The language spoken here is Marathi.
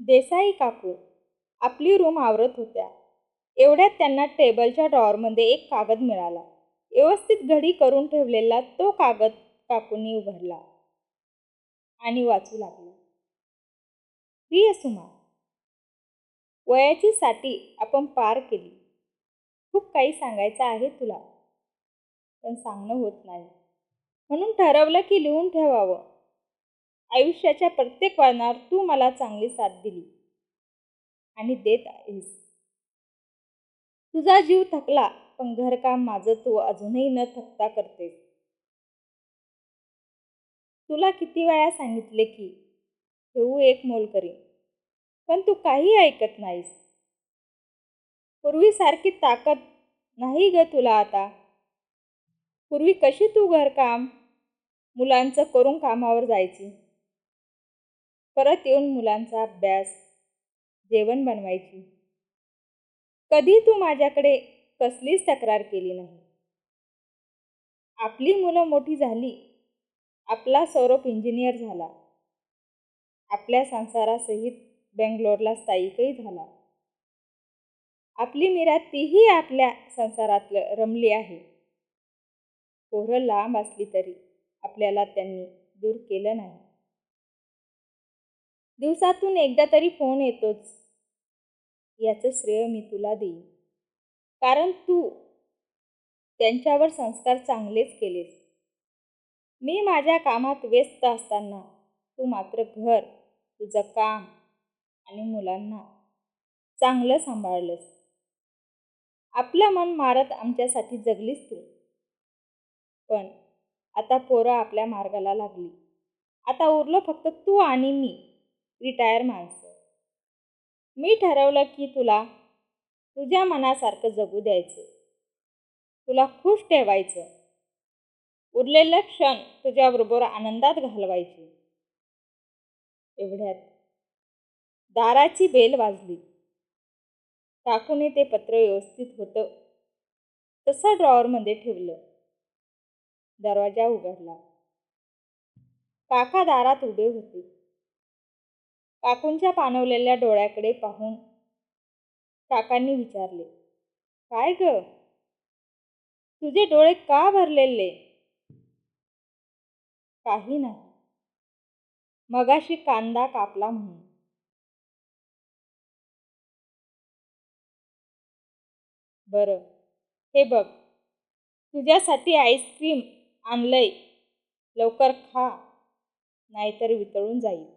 देसाई काकू. आपली रूम आवरत होत्या. एवढ्यात त्यांना टेबलच्या ड्रॉवरमध्ये एक कागद मिळाला. व्यवस्थित घडी करून ठेवलेला तो कागद काकूंनी उघडला. आणि वाचू लागला. प्रिय सुमा वयाची साठी आपण पार केली. खूप काही सांगायचं आहे तुला. पण सांगणं होत नाही. म्हणून ठरवलं की लिहून ठेवावं. आयुष्याच्या प्रत्येक वळणावर तू मला चांगली साथ दिली. आणि देत आहेस. तुझा जीव थकला पण घरकाम माझं तू अजूनही न थकता करतेस. तुला किती वेळा सांगितले की ठेवू एक मोल करीन. पण तू काही ऐकत नाहीस. पूर्वीसारखी ताकद नाही ग तुला आता. पूर्वी कशी तू घरकाम मुलांचं करून कामावर जायची? परत येऊन मुलांचा अभ्यास जेवण बनवायची. कधी तू माझ्याकडे कसलीच तक्रार केली नाही. आपली मुलं मोठी झाली आपला सौरभ इंजिनियर झाला. आपल्या संसारासहित बेंगलोरला स्थायिकही झाला. आपली मीरा तीही आपल्या संसारातलं रमली आहे. पोरं लांब असली तरी आपल्याला त्यांनी दूर केलं नाही. दिवसातून एकदा तरी फोन येतोच. याचं श्रेय मी तुला देईन. कारण तू त्यांच्यावर संस्कार चांगलेच केलेस. मी माझ्या कामात व्यस्त असताना तू मात्र घर तुझं काम आणि मुलांना चांगलं सांभाळलंस. आपलं मन मारत आमच्यासाठी जगलीस तू. पण आता पोरं आपल्या मार्गाला लागली. आता उरलं फक्त तू आणि मी. रिटायर माणसं. मी ठरवलं की तुला तुझ्या मनासारखं जगू द्यायचं. तुला खुश ठेवायचं. उरलेलं क्षण तुझ्याबरोबर आनंदात घालवायचे. एवढ्यात दाराची बेल वाजली. काकूने ते पत्र व्यवस्थित होतं. तसं ड्रॉवरमध्ये ठेवलं. दरवाजा उघडला. काका दारात उभे होते. काकूंच्या पाणवलेल्या डोळ्याकडे पाहून काकांनी विचारले काय ग? तुझे डोळे का भरलेले? काही नाही. मगाशी कांदा कापला म्हणून. बरं हे बघ तुझ्यासाठी आईस्क्रीम आणलंय. लवकर खा नाहीतर वितळून जाईल.